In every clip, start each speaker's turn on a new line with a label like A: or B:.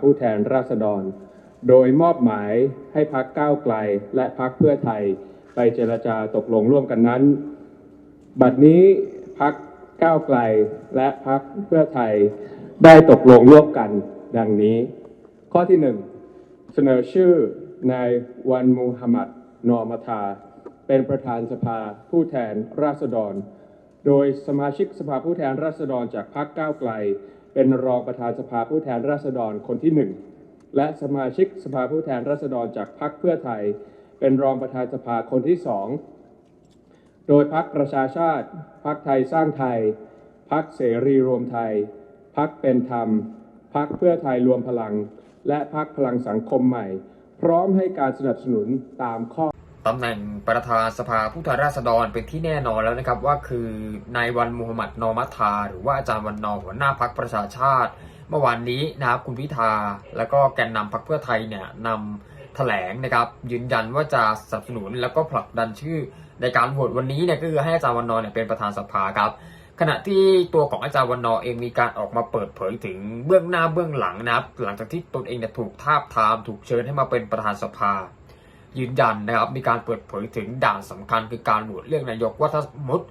A: ผู้แทนราษฎร โดยมอบหมายให้พักก้าวไกลและพักเพื่อไทยไปเจรจาตกลงร่วมกันนั้น บัดนี้พักก้าวไกลและพักเพื่อไทยได้ตกลงร่วมกันดังนี้ ข้อที่หนึ่งเสนอชื่อนายวันมูฮัมหมัด นอมาทา เป็นประธานสภาผู้แทนราษฎร โดยสมาชิกสภาผู้แทนราษฎรจากพรรคก้าวไกล เป็นรองประธานสภาผู้แทนราษฎรคนที่หนึ่งและสมาชิกสภาผู้แทนราษฎรจากพรรคเพื่อไทย เป็นรองประธานสภาคนที่สองโดยพักประชาชาติพักไทยสร้างไทยพักเสรีรวมไทยพักเป็นธรรมพักเพื่อไทยรวมพลัง และพักพลังสังคมใหม่ พร้อมให้การสนับสนุนตามข้อ
B: ตำแหน่งประธานสภาผู้แทนราษฎรเป็นที่แน่นอนแล้วนะครับ ว่าคือนายวันมูฮัมหมัดนอมัทา หรือว่าอาจารย์วันนอหัวหน้าพักประชาชาติ เมื่อวานนี้นะครับคุณพิธา แล้วก็แกนนำพักเพื่อไทยเนี่ยนำแถลงนะครับ ยืนยันว่าจะสนับสนุนแล้วก็ผลักดันชื่อในการโหวตวันนี้เนี่ยก็คือให้อาจารย์วันนอเนี่ยเป็นประธานสภาครับขณะที่ตัวของอาจารย์วันนอเองมีการออกมาเปิดเผยถึงเบื้องหน้าเบื้องหลังนะครับ หลังจากที่ตนเองเนี่ยถูกทาบทามถูกเชิญให้มาเป็นประธานสภา ยืนยันนะครับ มีการเปิดเผยถึงด่านสำคัญคือการโหวตเลือกนายกว่าถ้าสมมติ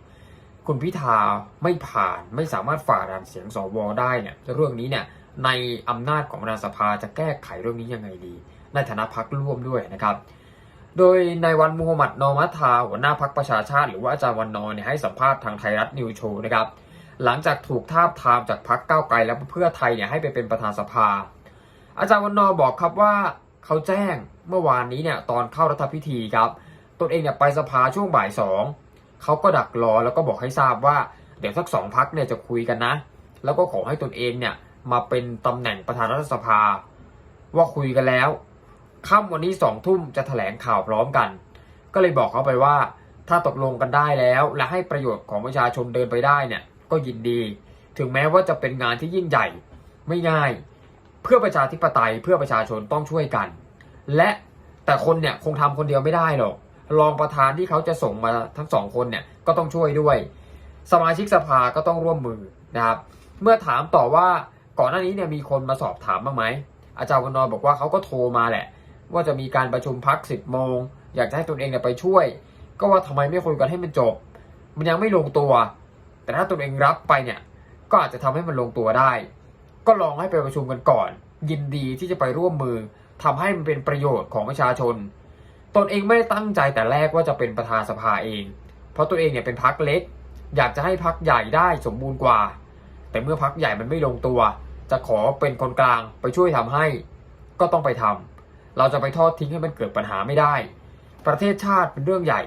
B: คุณพิธาไม่ผ่านไม่สามารถฝ่าด่านเสียงสวได้เนี่ยเรื่องนี้เนี่ยในอำนาจของประธานสภาจะแก้ไขเรื่องนี้ยังไงดี ในฐานะพักร่วมด้วยนะครับ โดยในายวันมูฮัมหมัดนอมัทาหัวหน้าพักประชาชาติหรือว่าอาจารย์วันนอเนี่ยให้สัมภาษณ์ทางไทยรัฐนิวโชว์นะครับ หลังจากถูกทาบทามจากพักก้าวไกลและเพื่อไทยเนี่ยให้ไปเป็นประธานสภา อาจารย์วันนอบอกครับว่า เขาแจ้งเมื่อวานนี้เนี่ยตอนเข้ารัฐพิธีครับตนเองเนี่ยไปสภาช่วงบ่ายสองเขาก็ดักรอแล้วก็บอกให้ทราบว่าเดี๋ยวสักสองพักเนี่ยจะคุยกันนะ แล้วก็ขอให้ตนเองเนี่ยมาเป็นตำแหน่งประธานรัฐสภา ว่าคุยกันแล้วค่ำวันนี้สองทุ่มจะแถลงข่าวพร้อมกัน ก็เลยบอกเขาไปว่า ถ้าตกลงกันได้แล้ว และให้ประโยชน์ของประชาชนเดินไปได้เนี่ยก็ยินดี ถึงแม้ว่าจะเป็นงานที่ยิ่งใหญ่ไม่ง่าย เพื่อประชาธิปไตยเพื่อประชาชนต้องช่วยกัน และแต่คนเนี่ยคงทำคนเดียวไม่ได้หรอกรองประธานที่เขาจะส่งมาทั้งสองคนเนี่ยก็ต้องช่วยด้วย สมาชิกสภาก็ต้องร่วมมือนะครับ เมื่อถามต่อว่าก่อนหน้านี้เนี่ยมีคนมาสอบถามบ้างไหมอาจารย์วันนอบอกว่าเขาก็โทรมาแหละ ว่าจะมีการประชุมพักสิบโมง อยากจะให้ตนเองเนี่ยไปช่วย ก็ว่าทำไมไม่คุยกันให้มันจบ มันยังไม่ลงตัว แต่ถ้าตนเองรับไปเนี่ยก็อาจจะทำให้มันลงตัวได้ ก็ลองให้ไปประชุมกันก่อน ยินดีที่จะไปร่วมมือทำให้มันเป็นประโยชน์ของประชาชน ตนเองไม่ได้ตั้งใจแต่แรกว่าจะเป็นประธานสภาเอง เพราะตัวเองเนี่ยเป็นพักเล็ก อยากจะให้พักใหญ่ได้สมบูรณ์กว่า แต่เมื่อพักใหญ่มันไม่ลงตัว จะขอเป็นคนกลางไปช่วยทำให้ ก็ต้องไปทำเราจะไปทอดทิ้งให้มันเกิดปัญหาไม่ได้ ประเทศชาติเป็นเรื่องใหญ่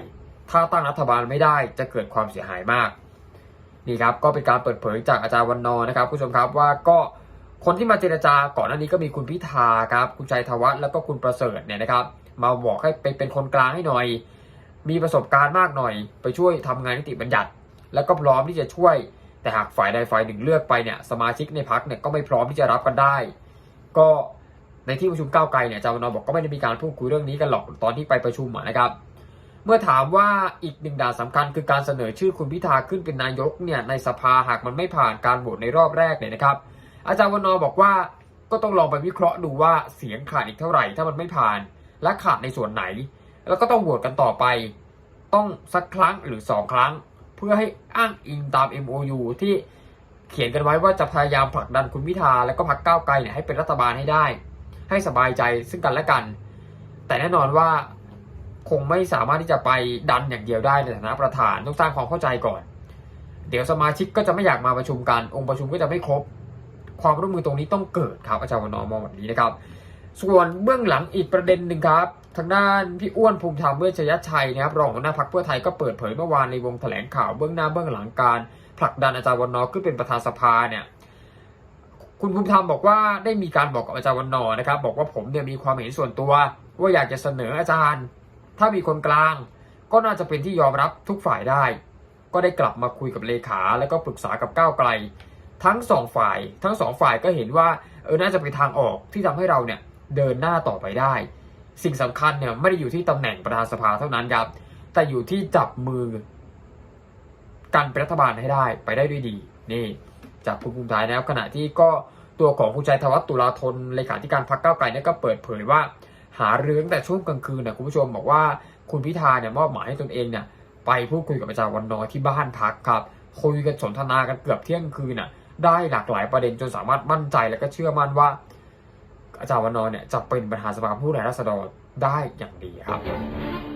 B: ถ้าตั้งรัฐบาลไม่ได้จะเกิดความเสียหายมากนี่ครับก็เป็นการเปิดเผยจากอาจารย์วันนอร์นะครับคุณผู้ชมครับว่าก็ คนที่มาเจรจาก่อนหน้านี้ก็มีคุณพิธาครับ คุณชัยธวัฒน์แล้วก็คุณประเสริฐเนี่ยนะครับ มาบอกให้ไปเป็นคนกลางให้หน่อย มีประสบการณ์มากหน่อย ไปช่วยทำงานนิติบัญญัติ แล้วก็พร้อมที่จะช่วย แต่หากฝ่ายใดฝ่ายหนึ่งเลือกไปเนี่ย สมาชิกในพักเนี่ยก็ไม่พร้อมที่จะรับกันได้ ก็ในที่ประชุมก้าวไกลเนี่ยอาจารย์วันนอร์บอกก็ไม่ได้มีการพูดคุยเรื่องนี้กันหรอกตอนที่ไปประชุมะนะครับ เมื่อถามว่าอีกหนึ่งด่านสำคัญคือการเสนอชื่อคุณพิธาขึ้นเป็นนายกเนี่ยในสภาหากมันไม่ผ่านการโหวตในรอบแรกเนี่ยนะครับ อาจารย์วันนอบอกว่าก็ต้องลองไปวิเคราะห์ดูว่าเสียงขาดอีกเท่าไหร่ถ้ามันไม่ผ่าน และขาดในส่วนไหน แล้วก็ต้องโหวตกันต่อไป ต้องสักครั้งหรือสองครั้ง เพื่อให้อ้างอิงตาม MOU ที่เขียนกันไว้ว่าจะพยายามผลักดันคุณพิธาและก็พรรคก้าวไกลเนี่ยให้เป็นรัฐบาลให้ได้ ให้สบายใจซึ่งกันและกัน แต่แน่นอนว่าคงไม่สามารถที่จะไปดันอย่างเดียวได้ในฐานะประธานต้องสร้างความเข้าใจก่อน เดี๋ยวสมาชิกก็จะไม่อยากมาประชุมกัน องค์ประชุมก็จะไม่ครบ ความร่วมมือตรงนี้ต้องเกิดครับอาจารย์วันนอมองแบบนี้นะครับ ส่วนเบื้องหลังอีกประเด็นหนึ่งครับทางด้านพี่อ้วนภูมิธรรมเวชยชัยนะครับรองหัวหน้าพักเพื่อไทยก็เปิดเผยเมื่อวานในวงแถลงข่าวเบื้องหน้าเบื้องหลังการผลักดันอาจารย์วันนอขึ้นเป็นประธานสภาเนี่ยคุณภูมิธรรมบอกว่าได้มีการบอกกับอาจารย์วันนอนะครับ บอกว่าผมเนี่ยมีความเห็นส่วนตัว ว่าอยากจะเสนออาจารย์ ถ้ามีคนกลาง ก็น่าจะเป็นที่ยอมรับทุกฝ่ายได้ ก็ได้กลับมาคุยกับเลขา แล้วก็ปรึกษากับก้าวไกล ทั้งสองฝ่าย ทั้งสองฝ่ายก็เห็นว่าเออน่าจะเป็นทางออกที่ทำให้เราเนี่ยเดินหน้าต่อไปได้ สิ่งสำคัญเนี่ยไม่ได้อยู่ที่ตำแหน่งประธานสภาเท่านั้นครับ แต่อยู่ที่จับมือกันเป็นรัฐบาลให้ได้ไปได้ด้วยดี นี่จากคุณภูมิใจนะครับขณะที่ก็ตัวของคุณชัยธวัฒน์ตุลาธนเลขาธิการพรรคก้าวไกลเนี่ยก็เปิดเผยว่า หาเรื่องแต่ช่วงกลางคืนนะคุณผู้ชมบอกว่าคุณพิธาเนี่ยมอบหมายให้ตนเองเนี่ยไปพูดคุยกับอาจารย์วันนอที่บ้านพักครับ คุยกันสนทนากันเกือบเที่ยงคืนน่ะ ได้หลากหลายประเด็นจนสามารถมั่นใจและก็เชื่อมั่นว่า อาจารย์วันนอร์เนี่ยจะเป็นประธานสภาผู้แทนราษฎรได้อย่างดีครับ